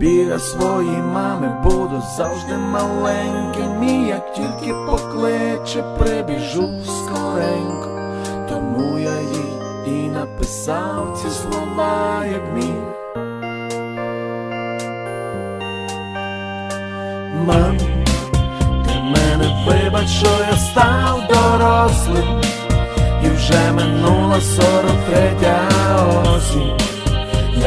Біля своїй мами буду завжди маленьким І як тільки покличе, прибіжу скоренько. Тому я їй і написав ці слова, як міг Мам, ти мене вибач, що я став дорослим І вже минула сорок третя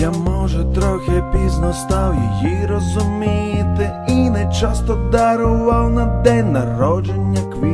Я може трохи пізно став її розуміти І не часто дарував на день народження квіт